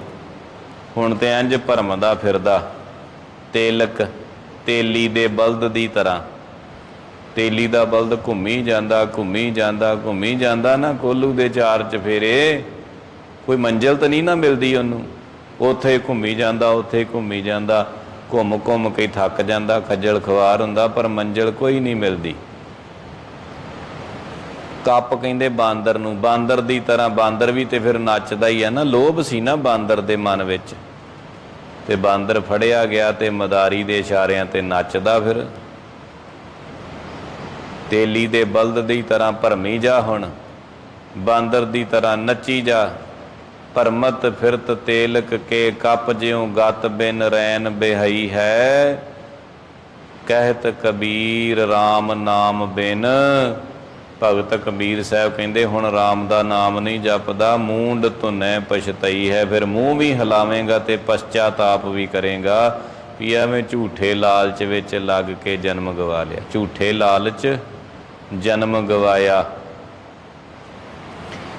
ਹੁਣ ਤੇ ਇੰਜ ਭਰਮਦਾ ਫਿਰਦਾ, ਤੇਲਕ, ਤੇਲੀ ਦੇ ਬਲਦ ਦੀ ਤਰ੍ਹਾਂ। ਤੇਲੀ ਦਾ ਬਲਦ ਘੁੰਮੀ ਜਾਂਦਾ ਘੁੰਮੀ ਜਾਂਦਾ ਘੁੰਮੀ ਜਾਂਦਾ ਨਾ, ਕੋਲੂ ਦੇ ਚਾਰ ਚ ਫੇਰੇ ਕੋਈ ਮੰਜ਼ਿਲ ਤਾਂ ਨਹੀਂ ਨਾ ਮਿਲਦੀ ਉਹਨੂੰ। ਉੱਥੇ ਘੁੰਮੀ ਜਾਂਦਾ, ਉੱਥੇ ਘੁੰਮੀ ਜਾਂਦਾ, ਘੁੰਮ ਘੁੰਮ ਕੇ ਥੱਕ ਜਾਂਦਾ, ਖੱਜਲ ਖਵਾਰ ਹੁੰਦਾ, ਪਰ ਮੰਜ਼ਿਲ ਕੋਈ ਨਹੀਂ ਮਿਲਦੀ। ਕੱਪ ਕਹਿੰਦੇ ਬਾਂਦਰ ਨੂੰ, ਬਾਂਦਰ ਦੀ ਤਰ੍ਹਾਂ ਬਾਂਦਰ ਵੀ ਤੇ ਫਿਰ ਨੱਚਦਾ ਹੀ ਹੈ ਨਾ, ਲੋਭ ਸੀ ਨਾ ਬਾਂਦਰ ਦੇ ਮਨ ਵਿੱਚ। ਤੇ ਬਾਂਦਰ ਫੜਿਆ ਗਿਆ ਤੇ ਮਦਾਰੀ ਦੇ ਇਸ਼ਾਰਿਆਂ ਤੇ ਨੱਚਦਾ ਫਿਰ। ਤੇਲੀ ਦੇ ਬਲਦ ਦੀ ਤਰ੍ਹਾਂ ਭਰਮੀ ਜਾ ਹੁਣ, ਬਾਂਦਰ ਦੀ ਤਰ੍ਹਾਂ ਨੱਚੀ ਜਾ। ਪਰਮਤ ਫਿਰਤ ਤੇਲਕ ਕੇ ਕੱਪ ਜਿਉ ਗਤ ਬਿਨ ਰੈਨ ਬਿਹਈ ਹੈ। ਕਹਿਤ ਕਬੀਰ RAM ਨਾਮ ਬਿਨ। ਭਗਤ ਕਬੀਰ ਸਾਹਿਬ ਕਹਿੰਦੇ, ਹੁਣ RAM ਦਾ ਨਾਮ ਨਹੀਂ ਜਪਦਾ, ਮੂੰਡ ਧੁਨੈ ਪਛਤਈ ਹੈ। ਫਿਰ ਮੂੰਹ ਵੀ ਹਿਲਾਵੇਂਗਾ ਤੇ ਪਛਤਾਤਾਪ ਵੀ ਕਰੇਗਾ। ਵੀ ਐਵੇਂ ਝੂਠੇ ਲਾਲਚ ਵਿੱਚ ਲੱਗ ਕੇ ਜਨਮ ਗਵਾ ਲਿਆ। ਝੂਠੇ ਲਾਲਚ ਜਨਮ ਗਵਾਇਆ।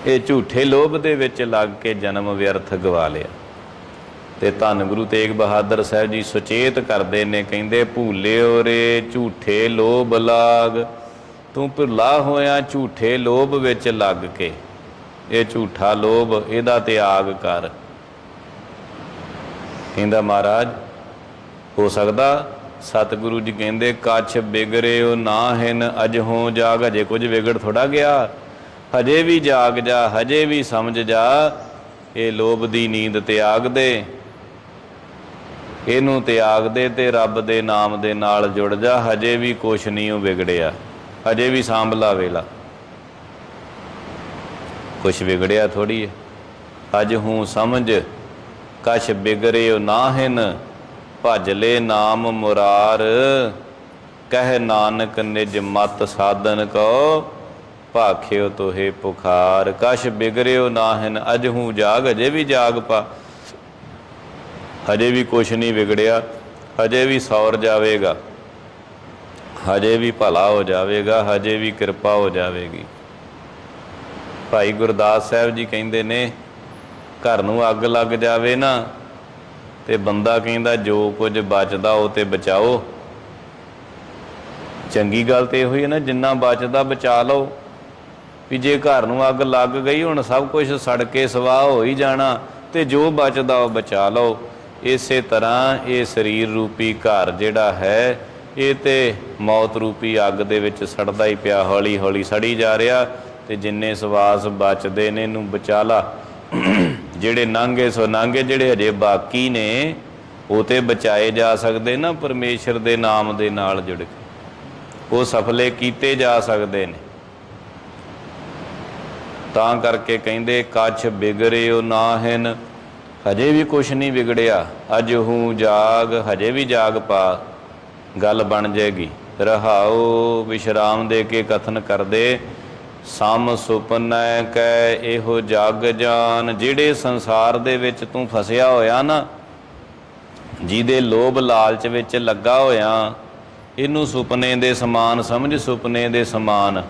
ਇਹ ਝੂਠੇ ਲੋਭ ਦੇ ਵਿੱਚ ਲੱਗ ਕੇ ਜਨਮ ਵਿਅਰਥ ਗਵਾ ਲਿਆ। ਤੇ ਧੰਨ ਗੁਰੂ ਤੇਗ ਬਹਾਦਰ ਸਾਹਿਬ ਜੀ ਸੁਚੇਤ ਕਰਦੇ ਨੇ, ਕਹਿੰਦੇ ਭੂਲਿਓ ਰੇ ਝੂਠੇ ਲੋਭ ਲਾਗ। ਤੂੰ ਭੁਲਾ ਹੋਇਆ ਝੂਠੇ ਲੋਭ ਵਿੱਚ ਲੱਗ ਕੇ। ਇਹ ਝੂਠਾ ਲੋਭ, ਇਹਦਾ ਤਿਆਗ ਕਰ। ਕਹਿੰਦਾ, ਮਹਾਰਾਜ, ਹੋ ਸਕਦਾ ਸਤਿਗੁਰੂ ਜੀ ਕਹਿੰਦੇ, ਕੱਛ ਉਹ ਨਾ ਹਿੰਨ ਅਜ ਹੋ ਜਾਗ। ਹਜੇ ਕੁਝ ਵਿਗੜ ਥੋੜਾ ਗਿਆ। ਹਜੇ ਵੀ ਜਾਗ ਜਾ, ਹਜੇ ਵੀ ਸਮਝ ਜਾ, ਇਹ ਲੋਭ ਦੀ ਨੀਂਦ ਤਿਆਗ ਦੇ ਇਹਨੂੰ ਤਿਆਗ ਦੇ ਤੇ ਰੱਬ ਦੇ ਨਾਮ ਦੇ ਨਾਲ ਜੁੜ ਜਾ, ਹਜੇ ਵੀ ਕੁਛ ਨਹੀਂ ਉਹ ਵਿਗੜਿਆ, ਹਜੇ ਵੀ ਸਾਂਭਲਾ ਵੇਲਾ। ਕੁਛ ਵਿਗੜਿਆ ਥੋੜੀ ਹੈ ਅਜ ਹੂੰ ਸਮਝ, ਕਛ ਬਿਗਰਿਓ ਨਾਹਿਨ, ਭਜ ਲੈ ਨਾਮ ਮੁਰਾਰ, ਕਹਿ ਨਾਨਕ ਨਿਜ ਮਤ ਸਾਧਨ ਕੋ ਭਾਖਿਓ ਤੋਹੇ ਪੁਖਾਰ, ਕਛ ਬਿਗਰਿਓ ਨਾਹਿਨ, ਅਜ ਹੂੰ ਜਾਗ, ਅਜੇ ਵੀ ਜਾਗ ਪਾ। ਹਜੇ ਵੀ ਕੁਛ ਨਹੀਂ ਵਿਗੜਿਆ ਹਜੇ ਵੀ ਸੌਰ ਜਾਵੇਗਾ। ਹਜੇ ਵੀ ਭਲਾ ਹੋ ਜਾਵੇਗਾ ਹਜੇ ਵੀ ਕਿਰਪਾ ਹੋ ਜਾਵੇਗੀ। ਭਾਈ ਗੁਰਦਾਸ ਸਾਹਿਬ ਜੀ ਕਹਿੰਦੇ ਨੇ, ਘਰ ਨੂੰ ਅੱਗ ਲੱਗ ਜਾਵੇ ਨਾ, ਤੇ ਬੰਦਾ ਕਹਿੰਦਾ ਜੋ ਕੁਝ ਬਚਦਾ ਉਹ ਤੇ ਬਚਾਓ। ਚੰਗੀ ਗੱਲ ਤੇ ਇਹੋ ਹੀ ਹੈ ਨਾ, ਜਿੰਨਾ ਬਚਦਾ ਬਚਾ ਲਓ। ਵੀ ਜੇ ਘਰ ਨੂੰ ਅੱਗ ਲੱਗ ਗਈ ਹੁਣ ਸਭ ਕੁਝ ਸੜ ਕੇ ਸਵਾਹ ਹੋ ਹੀ ਜਾਣਾ ਤੇ ਜੋ ਬਚਦਾ ਉਹ ਬਚਾ ਲਓ। ਇਸੇ ਤਰ੍ਹਾਂ ਇਹ ਸਰੀਰ ਰੂਪੀ ਘਰ ਜਿਹੜਾ ਹੈ, ਇਹ ਤੇ ਮੌਤ ਰੂਪੀ ਅੱਗ ਦੇ ਵਿੱਚ ਸੜਦਾ ਹੀ ਪਿਆ ਹੌਲੀ ਹੌਲੀ ਸੜੀ ਜਾ ਰਿਹਾ ਤੇ ਜਿੰਨੇ ਸਵਾਸ ਬਚਦੇ ਨੇ ਇਹਨੂੰ ਬਚਾ ਲਾ। ਜਿਹੜੇ ਨਾਂਗੇ ਸੋ ਨਾਂਗੇ ਜਿਹੜੇ ਹਜੇ ਬਾਕੀ ਨੇ, ਉਹ ਤੇ ਬਚਾਏ ਜਾ ਸਕਦੇ ਨਾ, ਪਰਮੇਸ਼ਰ ਦੇ ਨਾਮ ਦੇ ਨਾਲ ਜੁੜ ਕੇ। ਉਹ ਸਫਲੇ ਕੀਤੇ ਜਾ ਸਕਦੇ ਨੇ। ਤਾਂ ਕਰਕੇ ਕਹਿੰਦੇ, ਕੱਛ ਬਿਗਰਿਓ ਨਾਹਿਨ, ਹਜੇ ਵੀ ਕੁਛ ਨਹੀਂ ਵਿਗੜਿਆ। ਅਜ ਹੂੰ ਜਾਗ, ਹਜੇ ਵੀ ਜਾਗ ਪਾ, ਗੱਲ ਬਣ ਜਾਏਗੀ ਰਹਾਓ ਵਿਸ਼ਰਾਮ ਦੇ ਕੇ ਕਥਨ ਕਰਦੇ, ਸਮ ਸੁਪਨੈ ਕੈ ਇਹੋ ਜਗ ਜਾਨ। ਜਿਹੜੇ ਸੰਸਾਰ ਦੇ ਵਿੱਚ ਤੂੰ ਫਸਿਆ ਹੋਇਆ ਨਾ, ਜਿਹਦੇ ਲੋਭ ਲਾਲਚ ਵਿੱਚ ਲੱਗਾ ਹੋਇਆ, ਇਹਨੂੰ ਸੁਪਨੇ ਦੇ ਸਮਾਨ ਸਮਝ ਸੁਪਨੇ ਦੇ ਸਮਾਨ।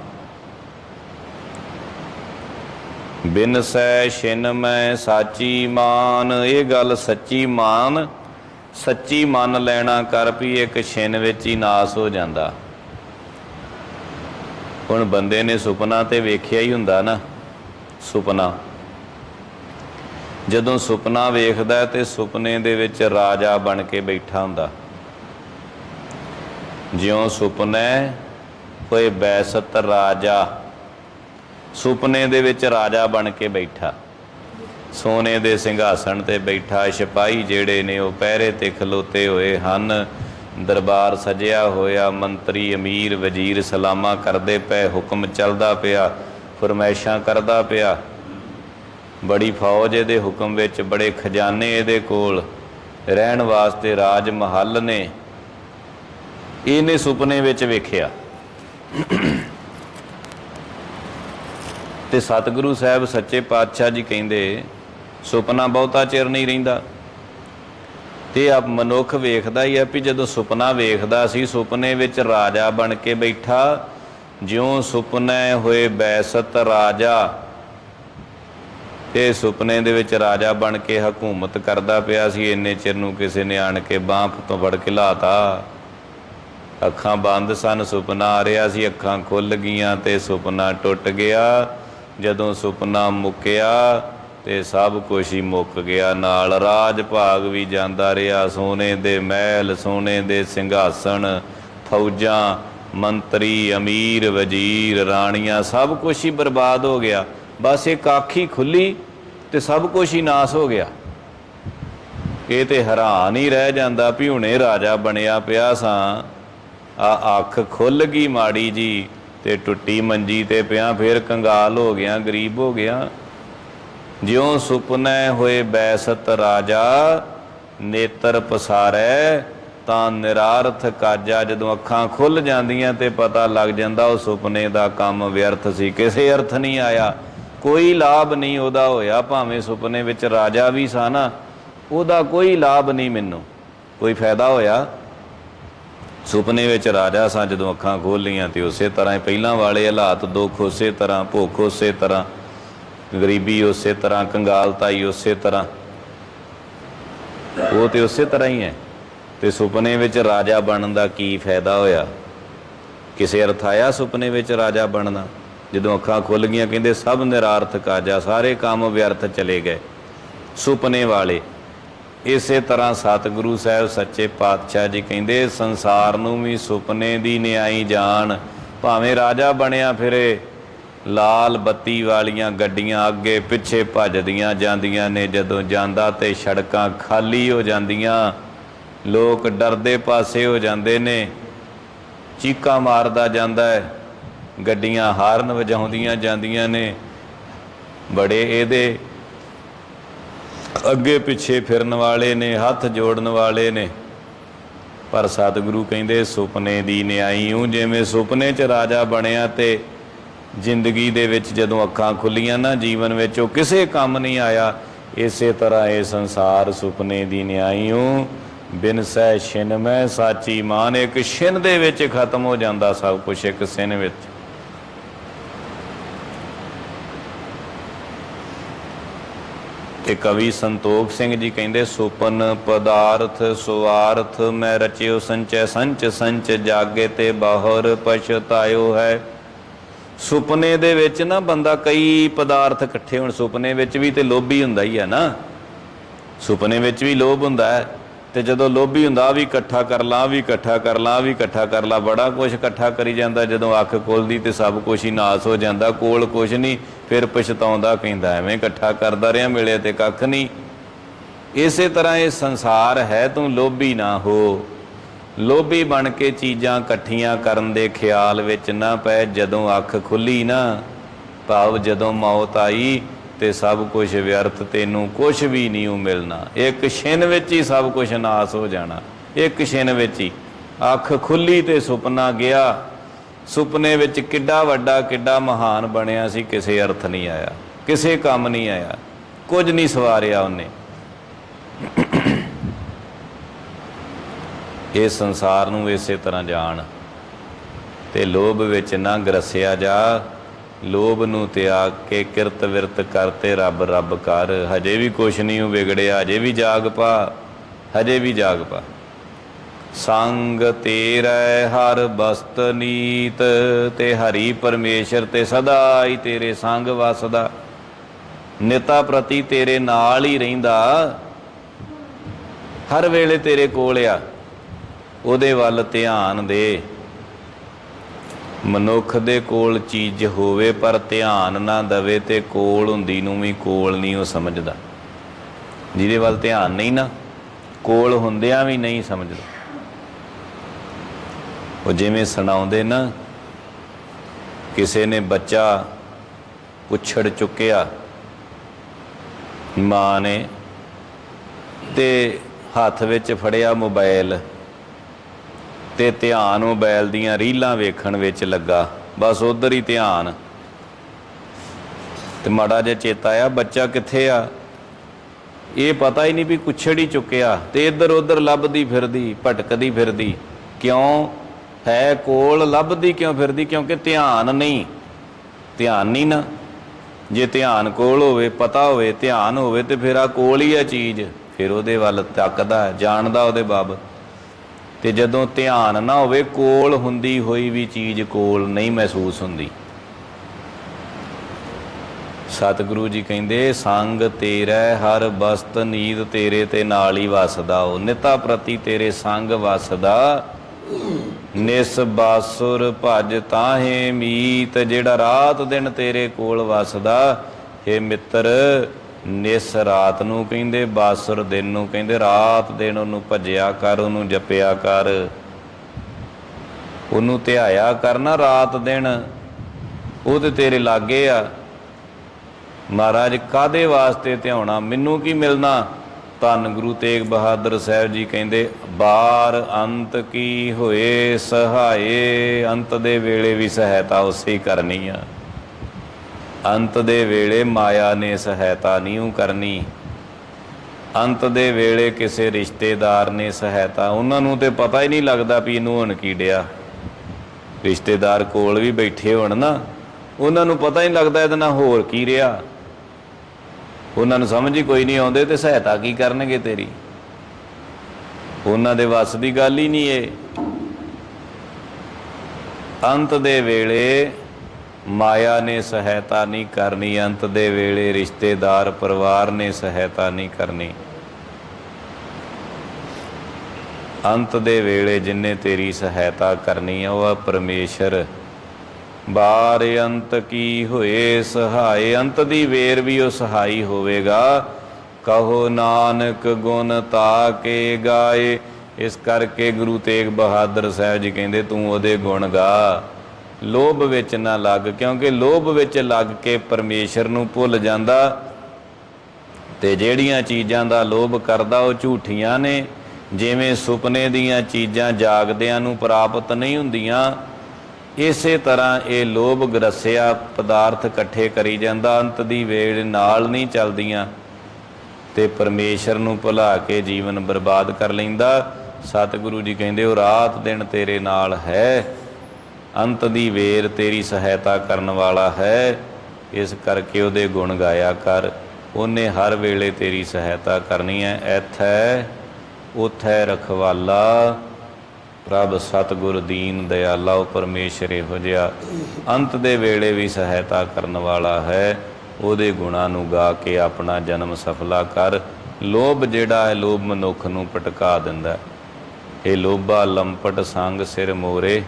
ਬਿਨ ਸੈ ਛਿਨ ਮੈਂ ਸਾਚੀ ਮਾਨ, ਇਹ ਗੱਲ ਸੱਚੀ ਮਾਨ, ਸੱਚੀ ਮੰਨ ਲੈਣਾ ਕਰ ਵੀ ਇੱਕ ਛਿਨ ਵਿੱਚ ਹੀ ਨਾਸ ਹੋ ਜਾਂਦਾ। ਹੁਣ ਬੰਦੇ ਨੇ ਸੁਪਨਾ ਤੇ ਵੇਖਿਆ ਹੀ ਹੁੰਦਾ ਨਾ, ਸੁਪਨਾ। ਜਦੋਂ ਸੁਪਨਾ ਵੇਖਦਾ ਤੇ ਸੁਪਨੇ ਦੇ ਵਿੱਚ ਰਾਜਾ ਬਣ ਕੇ ਬੈਠਾ ਹੁੰਦਾ। ਜਿਉਂ ਸੁਪਨੇ ਕੋਈ ਬੈਸਤ ਰਾਜਾ। ਸੁਪਨੇ ਦੇ ਵਿੱਚ ਰਾਜਾ ਬਣ ਕੇ ਬੈਠਾ। ਸੋਨੇ ਦੇ ਸਿੰਘਾਸਣ ਤੇ ਬੈਠਾ, ਸਿਪਾਹੀ ਜਿਹੜੇ ਨੇ ਉਹ ਪਹਿਰੇ ਤੇ ਖਲੋਤੇ ਹੋਏ ਹਨ। ਦਰਬਾਰ ਸਜਿਆ ਹੋਇਆ ਮੰਤਰੀ, ਅਮੀਰ, ਵਜ਼ੀਰ ਸਲਾਮਾ ਕਰਦੇ ਪਏ, ਹੁਕਮ ਚੱਲਦਾ ਪਿਆ, ਫਰਮਾਇਸ਼ਾਂ ਕਰਦਾ ਪਿਆ। ਬੜੀ ਫੌਜ ਇਹਦੇ ਹੁਕਮ ਵਿੱਚ, ਬੜੇ ਖਜ਼ਾਨੇ ਇਹਦੇ ਕੋਲ। ਰਹਿਣ ਵਾਸਤੇ ਰਾਜ ਮਹੱਲ ਨੇ। ਇਹਨੇ ਸੁਪਨੇ ਵਿੱਚ ਵੇਖਿਆ। ਤੇ ਸਤਿਗੁਰੂ ਸਾਹਿਬ ਸੱਚੇ ਪਾਤਸ਼ਾਹ ਜੀ ਕਹਿੰਦੇ, ਸੁਪਨਾ ਬਹੁਤਾ ਚਿਰ ਨਹੀਂ ਰਹਿੰਦਾ। ਤੇ ਆਪ ਮਨੁੱਖ ਵੇਖਦਾ ਹੀ ਆ ਵੀ ਜਦੋਂ ਸੁਪਨਾ ਵੇਖਦਾ ਸੀ, ਸੁਪਨੇ ਵਿੱਚ ਰਾਜਾ ਬਣ ਕੇ ਬੈਠਾ, ਜਿਉਂ ਸੁਪਨੇ ਹੋਏ ਬੈਸਤ ਰਾਜਾ। ਇਹ ਸੁਪਨੇ ਦੇ ਵਿੱਚ ਰਾਜਾ ਬਣ ਕੇ ਹਕੂਮਤ ਕਰਦਾ ਪਿਆ ਸੀ, ਇੰਨੇ ਚਿਰ ਨੂੰ ਕਿਸੇ ਨੇ ਆਣ ਕੇ ਬਾਹ ਤੋਂ ਫੜ ਕੇ ਲਾਤਾ। ਅੱਖਾਂ ਬੰਦ ਸਨ, ਸੁਪਨਾ ਆ ਰਿਹਾ ਸੀ, ਅੱਖਾਂ ਖੁੱਲ ਗਈਆਂ ਤੇ ਸੁਪਨਾ ਟੁੱਟ ਗਿਆ। ਜਦੋਂ ਸੁਪਨਾ ਮੁੱਕਿਆ ਤੇ ਸਭ ਕੁਝ ਹੀ ਮੁੱਕ ਗਿਆ। ਨਾਲ ਰਾਜ ਭਾਗ ਵੀ ਜਾਂਦਾ ਰਿਹਾ। ਸੋਨੇ ਦੇ ਮਹਿਲ, ਸੋਨੇ ਦੇ ਸਿੰਘਾਸਣ, ਫੌਜਾਂ, ਮੰਤਰੀ, ਅਮੀਰ, ਵਜ਼ੀਰ, ਰਾਣੀਆਂ, ਸਭ ਕੁਝ ਹੀ ਬਰਬਾਦ ਹੋ ਗਿਆ। ਬਸ ਇੱਕ ਅੱਖ ਹੀ ਖੁੱਲੀ ਤੇ ਸਭ ਕੁਝ ਹੀ ਨਾਸ ਹੋ ਗਿਆ। ਇਹ ਤੇ ਹੈਰਾਨ ਹੀ ਰਹਿ ਜਾਂਦਾ ਵੀ ਹੁਣੇ ਰਾਜਾ ਬਣਿਆ ਪਿਆ ਸਾਂ। ਆ ਅੱਖ ਖੁੱਲ ਗਈ ਮਾੜੀ ਜੀ। ਤੇ ਟੁੱਟੀ ਮੰਜੀ ਤੇ ਪਿਆ, ਫੇਰ ਕੰਗਾਲ ਹੋ ਗਿਆ, ਗਰੀਬ ਹੋ ਗਿਆ। ਜਿਉਂ ਸੁਪਨੇ ਹੋਏ ਬੈਸਤ ਰਾਜਾ, ਨੇਤਰ ਪਸਾਰੈ, ਤਾਂ ਨਿਰਾਰਥ ਕਾਜਾ। ਜਦੋਂ ਅੱਖਾਂ ਖੁੱਲ ਜਾਂਦੀਆਂ ਤੇ ਪਤਾ ਲੱਗ ਜਾਂਦਾ, ਉਹ ਸੁਪਨੇ ਦਾ ਕੰਮ ਵਿਅਰਥ ਸੀ। ਕਿਸੇ ਅਰਥ ਨਹੀਂ ਆਇਆ, ਕੋਈ ਲਾਭ ਨਹੀਂ ਉਹਦਾ ਹੋਇਆ। ਭਾਵੇਂ ਸੁਪਨੇ ਵਿੱਚ ਰਾਜਾ ਵੀ ਸਾ ਉਹਦਾ ਕੋਈ ਲਾਭ ਨਹੀਂ ਮੈਨੂੰ। ਕੋਈ ਫਾਇਦਾ ਹੋਇਆ? ਸੁਪਨੇ ਵਿੱਚ ਰਾਜਾ ਸਾਂ ਜਦੋਂ ਅੱਖਾਂ ਖੋਲ ਲੀਆਂ ਤੇ ਉਸੇ ਤਰ੍ਹਾਂ ਹੀ ਪਹਿਲਾਂ ਵਾਲੇ ਹਾਲਾਤ, ਦੁੱਖ ਉਸੇ ਤਰ੍ਹਾਂ, ਭੁੱਖ ਉਸੇ ਤਰ੍ਹਾਂ, ਗਰੀਬੀ ਉਸੇ ਤਰ੍ਹਾਂ, ਕੰਗਾਲਤਾਈ ਉਸੇ ਤਰ੍ਹਾਂ। ਉਹ ਤੇ ਉਸੇ ਤਰ੍ਹਾਂ ਹੀ ਹੈ। ਤੇ ਸੁਪਨੇ ਵਿੱਚ ਰਾਜਾ ਬਣਨ ਦਾ ਕੀ ਫਾਇਦਾ ਹੋਇਆ? ਕਿਸੇ ਅਰਥ ਆਇਆ ਸੁਪਨੇ ਵਿੱਚ ਰਾਜਾ ਬਣਨਾ? ਜਦੋਂ ਅੱਖਾਂ ਖੁੱਲ ਗਈਆਂ, ਕਹਿੰਦੇ ਸਭ ਨਿਰਾਰਥਕ ਆਜਾ ਸਾਰੇ ਕੰਮ ਵਿਅਰਥ ਚਲੇ ਗਏ। ਸੁਪਨੇ ਵਾਲੇ ਇਸੇ ਤਰ੍ਹਾਂ ਸਤਿਗੁਰੂ ਸਾਹਿਬ ਸੱਚੇ ਪਾਤਸ਼ਾਹ ਜੀ ਕਹਿੰਦੇ, ਸੰਸਾਰ ਨੂੰ ਵੀ ਸੁਪਨੇ ਦੀ ਨਿਆਈ ਜਾਣ, ਭਾਵੇਂ ਰਾਜਾ ਬਣਿਆ ਫਿਰੇ, ਲਾਲ ਬੱਤੀ ਵਾਲੀਆਂ ਗੱਡੀਆਂ ਅੱਗੇ ਪਿੱਛੇ ਭੱਜਦੀਆਂ ਜਾਂਦੀਆਂ ਨੇ, ਜਦੋਂ ਜਾਂਦਾ ਤੇ ਸੜਕਾਂ ਖਾਲੀ ਹੋ ਜਾਂਦੀਆਂ, ਲੋਕ ਡਰਦੇ ਪਾਸੇ ਹੋ ਜਾਂਦੇ ਨੇ, ਚੀਕਾਂ ਮਾਰਦਾ ਜਾਂਦਾ ਹੈ, ਗੱਡੀਆਂ ਹਾਰਨ ਵਜਾਉਂਦੀਆਂ ਜਾਂਦੀਆਂ ਨੇ, ਬੜੇ ਇਹਦੇ ਅੱਗੇ ਪਿੱਛੇ ਫਿਰਨ ਵਾਲੇ ਨੇ, ਹੱਥ ਜੋੜਨ ਵਾਲੇ ਨੇ। ਪਰ ਸਤਿਗੁਰੂ ਕਹਿੰਦੇ, ਸੁਪਨੇ ਦੀ ਨਿਆਈ ਹੂੰ ਜਿਵੇਂ ਸੁਪਨੇ 'ਚ ਰਾਜਾ ਬਣਿਆ ਤੇ ਜ਼ਿੰਦਗੀ ਦੇ ਵਿੱਚ ਜਦੋਂ ਅੱਖਾਂ ਖੁੱਲੀਆਂ ਨਾ, ਜੀਵਨ ਵਿੱਚ ਉਹ ਕਿਸੇ ਕੰਮ ਨਹੀਂ ਆਇਆ। ਇਸੇ ਤਰ੍ਹਾਂ ਇਹ ਸੰਸਾਰ ਸੁਪਨੇ ਦੀ ਨਿਆਈ ਹੂੰ ਬਿਨ ਸਹਿ ਛਿਨ ਮੈਂ ਸਾਚੀ ਮਾਨ, ਇੱਕ ਛਿਨ ਦੇ ਵਿੱਚ ਖਤਮ ਹੋ ਜਾਂਦਾ ਸਭ ਕੁਝ ਇੱਕ ਸਿਨ ਵਿੱਚ। ਤੇ ਕਵੀ ਸੰਤੋਖ ਸਿੰਘ ਜੀ ਕਹਿੰਦੇ, ਸੁਪਨ ਪਦਾਰਥ ਸੁਆਰਥ, ਮੈਂ ਰਚਿਓ ਸੰਚੈ ਸੰਚ ਸੰਚ ਜਾਗੇ ਤੇ ਬਾਹਰ ਪਛਤਾਇਓ ਹੈ। ਸੁਪਨੇ ਦੇ ਵਿੱਚ ਨਾ ਬੰਦਾ ਕਈ ਪਦਾਰਥ ਇਕੱਠੇ ਹੋਣ, ਸੁਪਨੇ ਵਿੱਚ ਵੀ ਤੇ ਲੋਭੀ ਹੁੰਦਾ ਹੀ ਹੈ ਨਾ। ਸੁਪਨੇ ਵਿੱਚ ਵੀ ਲੋਭ ਹੁੰਦਾ ਹੈ ਤੇ ਜਦੋਂ ਲੋਭੀ ਹੁੰਦਾ ਵੀ ਇਕੱਠਾ ਕਰ ਲਾਂ ਵੀ ਇਕੱਠਾ ਕਰ ਲਾਂ ਵੀ ਇਕੱਠਾ ਕਰ ਲਾਂ, ਬੜਾ ਕੁਝ ਇਕੱਠਾ ਕਰੀ ਜਾਂਦਾ, ਜਦੋਂ ਅੱਖ ਖੋਲਦੀ ਤੇ ਸਭ ਕੁਝ ਹੀ ਨਾਸ ਹੋ ਜਾਂਦਾ, ਕੋਲ ਕੁਝ ਨਹੀਂ ਫਿਰ ਪਛਤਾਉਂਦਾ ਕਹਿੰਦਾ, ਐਵੇਂ ਇਕੱਠਾ ਕਰਦਾ ਰਿਹਾ, ਮਿਲੇ ਤੇ ਕੱਖ ਨਹੀਂ। ਇਸੇ ਤਰ੍ਹਾਂ ਇਹ ਸੰਸਾਰ ਹੈ, ਤੂੰ ਲੋਭੀ ਨਾ ਹੋ। ਲੋਭੀ ਬਣ ਕੇ ਚੀਜ਼ਾਂ ਇਕੱਠੀਆਂ ਕਰਨ ਦੇ ਖਿਆਲ ਵਿੱਚ ਨਾ ਪੈ, ਜਦੋਂ ਅੱਖ ਖੁੱਲੀ ਨਾ, ਭਾਵ ਜਦੋਂ ਮੌਤ ਆਈ ਤੇ ਸਭ ਕੁਝ ਵਿਅਰਥ, ਤੈਨੂੰ ਕੁਝ ਵੀ ਨਹੀਂ ਉਹ ਮਿਲਣਾ। ਇੱਕ ਛਿਨ ਵਿੱਚ ਹੀ ਸਭ ਕੁਝ ਨਾਸ ਹੋ ਜਾਣਾ। ਇੱਕ ਛਿਨ ਵਿੱਚ ਹੀ ਅੱਖ ਖੁੱਲੀ ਤੇ ਸੁਪਨਾ ਗਿਆ ਸੁਪਨੇ ਵਿੱਚ ਕਿੱਡਾ ਵੱਡਾ, ਕਿੱਡਾ ਮਹਾਨ ਬਣਿਆ ਸੀ, ਕਿਸੇ ਅਰਥ ਨਹੀਂ ਆਇਆ, ਕਿਸੇ ਕੰਮ ਨਹੀਂ ਆਇਆ, ਕੁਝ ਨਹੀਂ ਸਵਾਰਿਆ ਉਹਨੇ। ਇਹ ਸੰਸਾਰ ਨੂੰ ਇਸੇ ਤਰ੍ਹਾਂ ਜਾਣ ਤੇ ਲੋਭ ਵਿੱਚ ਨਾ ਗਰਸਿਆ ਜਾ, ਲੋਭ ਨੂੰ ਤਿਆਗ ਕੇ ਕਿਰਤ ਵਿਰਤ ਕਰਤੇ ਰੱਬ ਰੱਬ ਕਰ। ਹਜੇ ਵੀ ਕੁਛ ਨਹੀਂ ਉਹ ਵਿਗੜਿਆ, ਹਜੇ ਵੀ ਜਾਗ ਪਾ, ਹਜੇ ਵੀ ਜਾਗ ਪਾ। ਸੰਗ ਤੇਰੇ ਹਰ ਬਸਤ ਨੀਤ, ਤੇ ਹਰੀ ਪਰਮੇਸ਼ਰ ਤੇ ਸਦਾ ਹੀ ਤੇਰੇ ਸੰਗ ਵਸਦਾ। ਨਿਤਾ ਪ੍ਰਤੀ ਤੇਰੇ ਨਾਲ ਹੀ ਰਹਿੰਦਾ। ਹਰ ਵੇਲੇ ਤੇਰੇ ਕੋਲ ਆ। ਉਹਦੇ ਵੱਲ ਧਿਆਨ ਦੇ। ਮਨੁੱਖ ਦੇ ਕੋਲ ਚੀਜ਼ ਹੋਵੇ, ਪਰ ਧਿਆਨ ਨਾ ਦਵੇ, ਤੇ ਕੋਲ ਹੁੰਦੀ ਨੂੰ ਵੀ ਕੋਲ ਨਹੀਂ ਉਹ ਸਮਝਦਾ। ਜਿਹਦੇ ਵੱਲ ਧਿਆਨ ਨਹੀਂ ਨਾ, ਕੋਲ ਹੁੰਦਿਆਂ ਵੀ ਨਹੀਂ ਸਮਝਦਾ। ਉਹ ਜਿਵੇਂ ਸੁਣਾਉਂਦੇ ਨਾ, ਕਿਸੇ ਨੇ ਬੱਚਾ ਪੁੱਛੜ ਚੁੱਕਿਆ, ਮਾਂ ਨੇ ਤੇ ਹੱਥ ਵਿੱਚ ਫੜਿਆ ਮੋਬਾਈਲ ਤੇ ਧਿਆਨ ਮੋਬਾਈਲ ਦੀਆਂ ਰੀਲਾਂ ਵੇਖਣ ਵਿੱਚ ਲੱਗਾ। ਬਸ ਉਧਰ ਹੀ ਧਿਆਨ। ਤੇ ਮਾੜਾ ਜਿਹਾ ਚੇਤਾ ਆ ਬੱਚਾ ਕਿੱਥੇ ਆ? ਇਹ ਪਤਾ ਹੀ ਨਹੀਂ ਵੀ ਕੁਛੜ ਹੀ ਚੁੱਕਿਆ ਤੇ ਇੱਧਰ ਉੱਧਰ ਲੱਭਦੀ ਫਿਰਦੀ, ਭਟਕਦੀ ਫਿਰਦੀ। ਕਿਉਂ? ਹੈ ਕੋਲ ਲੱਭਦੀ ਕਿਉਂ ਫਿਰਦੀ? ਕਿਉਂਕਿ ਧਿਆਨ ਨਹੀਂ। ਧਿਆਨ ਨਹੀਂ ਨਾ। ਜੇ ਧਿਆਨ ਕੋਲ ਹੋਵੇ, ਪਤਾ ਹੋਵੇ, ਧਿਆਨ ਹੋਵੇ, ਤੇ ਫਿਰ ਆ ਕੋਲ ਹੀ ਆ ਚੀਜ਼। ਫਿਰ ਉਹਦੇ ਵੱਲ ਤੱਕਦਾ, ਜਾਣਦਾ ਉਹਦੇ ਬਾਬਤ ਤੇ ਜਦੋਂ ਧਿਆਨ ਨਾ ਹੋਵੇ, ਕੋਲ ਹੁੰਦੀ ਹੋਈ ਵੀ ਚੀਜ਼ ਕੋਲ ਨਹੀਂ ਮਹਿਸੂਸ ਹੁੰਦੀ। ਸਤਿਗੁਰੂ ਜੀ ਕਹਿੰਦੇ, ਸੰਗ ਤੇਰਾ, ਹਰ ਬਸਤ ਨੀਂਦ ਤੇਰੇ ਤੇ ਨਾਲ ਹੀ ਵਸਦਾ। ਉਹ ਨਿਤਾ ਪ੍ਰਤੀ ਤੇਰੇ ਸੰਗ ਵਸਦਾ। ਨਿਸ ਬਾਸੁਰ ਭਜ ਤਾਹੇ ਮੀਤ, ਜਿਹੜਾ ਰਾਤ ਦਿਨ ਤੇਰੇ ਕੋਲ ਵਸਦਾ ਏ ਮਿੱਤਰ, ਨਿਸ ਰਾਤ ਨੂੰ ਕਹਿੰਦੇ, ਬਾਸੁਰ ਦਿਨ ਨੂੰ ਕਹਿੰਦੇ, ਰਾਤ ਦਿਨ ਉਹਨੂੰ ਭਜਿਆ ਕਰ, ਉਹਨੂੰ ਜਪਿਆ ਕਰ। ਉਹਨੂੰ ਧਿਆਇਆ ਕਰਨਾ ਰਾਤ ਦਿਨ, ਉਹ ਤੇ ਤੇਰੇ ਲਾਗੇ ਆ। ਮਹਾਰਾਜ ਕਾਦੇ ਵਾਸਤੇ ਧਿਆਉਣਾ? ਮੈਨੂੰ ਕੀ ਮਿਲਣਾ? ਧੰਨ ਗੁਰੂ ਤੇਗ ਬਹਾਦਰ ਸਾਹਿਬ ਜੀ ਕਹਿੰਦੇ, ਬਾਰ ਅੰਤ ਕੀ ਹੋਏ ਸਹਾਏ, ਅੰਤ ਦੇ ਵੇਲੇ ਵੀ ਸਹਾਇਤਾ ਉਸੇ ਹੀ ਕਰਨੀ ਆ। ਅੰਤ ਦੇ ਵੇਲੇ ਮਾਇਆ ਨੇ ਸਹਾਇਤਾ ਨਹੀਂ ਕਰਨੀ। ਅੰਤ ਦੇ ਵੇਲੇ ਕਿਸੇ ਰਿਸ਼ਤੇਦਾਰ ਨੇ ਸਹਾਇਤਾ, ਉਹਨਾਂ ਨੂੰ ਤੇ ਪਤਾ ਹੀ ਨਹੀਂ ਲੱਗਦਾ ਵੀ ਇਹਨੂੰ ਹੁਣ ਕੀ ਡਿਆ। ਰਿਸ਼ਤੇਦਾਰ ਕੋਲ ਵੀ ਬੈਠੇ ਹੋਣ ਨਾ, ਉਹਨਾਂ ਨੂੰ ਪਤਾ ਹੀ ਨਹੀਂ ਲੱਗਦਾ ਇਹਦੇ ਨਾਲ ਹੋਰ ਕੀ ਰਿਹਾ। ਉਹਨਾਂ ਨੂੰ ਸਮਝ ਹੀ ਕੋਈ ਨਹੀਂ ਆਉਂਦੇ ਤੇ ਸਹਾਇਤਾ ਕੀ ਕਰਨਗੇ ਤੇਰੀ? ਉਹਨਾਂ ਦੇ ਵੱਸ ਦੀ ਗੱਲ ਹੀ ਨਹੀਂ ਇਹ। ਅੰਤ ਦੇ ਵੇਲੇ ਮਾਇਆ ਨੇ ਸਹਾਇਤਾ ਨਹੀਂ ਕਰਨੀ, ਅੰਤ ਦੇ ਵੇਲੇ ਰਿਸ਼ਤੇਦਾਰ, ਪਰਿਵਾਰ ਨੇ ਸਹਾਇਤਾ ਨਹੀਂ ਕਰਨੀ। ਅੰਤ ਦੇ ਵੇਲੇ ਜਿਨੇ ਤੇਰੀ ਸਹਾਇਤਾ ਕਰਨੀ ਆ, ਉਹ ਆ ਪਰਮੇਸ਼ਰ ਬਾਰ ਅੰਤ ਕੀ ਹੋਏ ਸਹਾਏ? ਅੰਤ ਦੀ ਵੇਰ ਵੀ ਉਹ ਸਹਾਈ ਹੋਵੇਗਾ। ਕਹੋ ਨਾਨਕ ਗੁਣ ਤਾ ਕੇ ਗਾਏ। ਇਸ ਕਰਕੇ ਗੁਰੂ ਤੇਗ ਬਹਾਦਰ ਸਾਹਿਬ ਜੀ ਕਹਿੰਦੇ, ਤੂੰ ਉਹਦੇ ਗੁਣ ਗਾ। ਲੋਭ ਵਿੱਚ ਨਾ ਲੱਗ, ਕਿਉਂਕਿ ਲੋਭ ਵਿੱਚ ਲੱਗ ਕੇ ਪਰਮੇਸ਼ਰ ਨੂੰ ਭੁੱਲ ਜਾਂਦਾ। ਤੇ ਜਿਹੜੀਆਂ ਚੀਜ਼ਾਂ ਦਾ ਲੋਭ ਕਰਦਾ, ਉਹ ਝੂਠੀਆਂ ਨੇ। ਜਿਵੇਂ ਸੁਪਨੇ ਦੀਆਂ ਚੀਜ਼ਾਂ ਜਾਗਦਿਆਂ ਨੂੰ ਪ੍ਰਾਪਤ ਨਹੀਂ ਹੁੰਦੀਆਂ ਇਸੇ ਤਰ੍ਹਾਂ ਇਹ ਲੋਭ ਗਰਸਿਆ ਪਦਾਰਥ ਇਕੱਠੇ ਕਰੀ ਜਾਂਦਾ, ਅੰਤ ਦੀ ਵੇੜ ਨਾਲ ਨਹੀਂ ਚੱਲਦੀਆਂ। ਤੇ ਪਰਮੇਸ਼ਰ ਨੂੰ ਭੁਲਾ ਕੇ ਜੀਵਨ ਬਰਬਾਦ ਕਰ ਲੈਂਦਾ। ਸਤਿਗੁਰੂ ਜੀ ਕਹਿੰਦੇ, ਉਹ ਰਾਤ ਦਿਨ ਤੇਰੇ ਨਾਲ ਹੈ। ਅੰਤ ਦੀ ਵੇਰ ਤੇਰੀ ਸਹਾਇਤਾ ਕਰਨ ਵਾਲਾ ਹੈ। ਇਸ ਕਰਕੇ ਉਹਦੇ ਗੁਣ ਗਾਇਆ ਕਰ। ਉਹਨੇ ਹਰ ਵੇਲੇ ਤੇਰੀ ਸਹਾਇਤਾ ਕਰਨੀ ਹੈ। ਐਥੈ, ਉਥੈ ਰਖਵਾਲਾ। ਪ੍ਰਭ ਸਤਿਗੁਰ ਦੀਨ ਦਿਆਲਾ, ਉਹ ਪਰਮੇਸ਼ਰ ਇਹੋ ਜਿਹਾ ਅੰਤ ਦੇ ਵੇਲੇ ਵੀ ਸਹਾਇਤਾ ਕਰਨ ਵਾਲਾ ਹੈ। ਉਹਦੇ ਗੁਣਾਂ ਨੂੰ ਗਾ ਕੇ ਆਪਣਾ ਜਨਮ ਸਫਲਾ ਕਰ। ਲੋਭ ਜਿਹੜਾ ਹੈ, ਲੋਭ ਮਨੁੱਖ ਨੂੰ ਪਟਕਾ ਦਿੰਦਾ ਹੈ। ਇਹ ਲੋਭਾ, ਲੰਪਟ ਸੰਗ ਸਿਰ ਮੋਰੇ,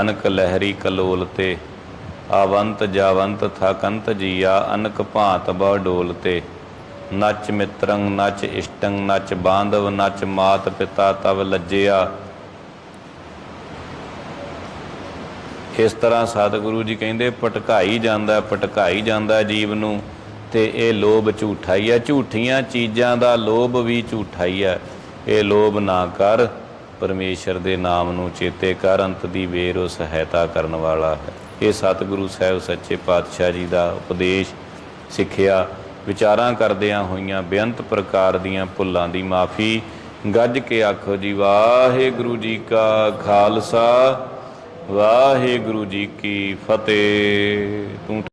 ਅਨਕ ਲਹਿਰੀ ਕਲੋਲ ਤੇ। ਆਵੰਤ ਜਾਵੰਤ ਥਕੰਤ ਜੀਆ, ਅਨਕ ਭਾਂਤ ਬਹੁ ਡੋਲ ਤੇ। ਨਚ ਮਿੱਤਰੰ ਨਚ ਇਸ਼ਟੰ ਨਚ ਬਾਂਧਵ, ਨਚ ਮਾਤ ਪਿਤਾ ਤਵ ਲੱਜਿਆ। ਇਸ ਤਰ੍ਹਾਂ ਸਤਿਗੁਰੂ ਜੀ ਕਹਿੰਦੇ ਪਟਕਾਈ ਜਾਂਦਾ ਪਟਕਾਈ ਜਾਂਦਾ ਜੀਵ ਨੂੰ, ਤੇ ਇਹ ਲੋਭ ਝੂਠਾ ਹੀ ਹੈ ਝੂਠੀਆਂ ਚੀਜ਼ਾਂ ਦਾ ਲੋਭ ਵੀ ਝੂਠਾ ਹੀ ਹੈ ਇਹ ਲੋਭ ਨਾ ਕਰ, ਪਰਮੇਸ਼ਰ ਦੇ ਨਾਮ ਨੂੰ ਚੇਤੇ ਕਰ, ਅੰਤ ਦੀ ਵੇਰ ਉਹ ਸਹਾਇਤਾ ਕਰਨ ਵਾਲਾ ਹੈ। ਇਹ ਸਤਿਗੁਰੂ ਸਾਹਿਬ ਸੱਚੇ ਪਾਤਸ਼ਾਹ ਜੀ ਦਾ ਉਪਦੇਸ਼, ਸਿੱਖਿਆ ਵਿਚਾਰਾਂ ਕਰਦਿਆਂ ਹੋਈਆਂ ਬੇਅੰਤ ਪ੍ਰਕਾਰ ਦੀਆਂ ਭੁੱਲਾਂ ਦੀ ਮਾਫੀ ਗੱਜ ਕੇ ਆਖੋ ਜੀ, ਵਾਹਿਗੁਰੂ ਜੀ ਕਾ ਖਾਲਸਾ। ਵਾਹਿਗੁਰੂ ਜੀ ਕੀ ਫਤਿਹ। ਤੂੰ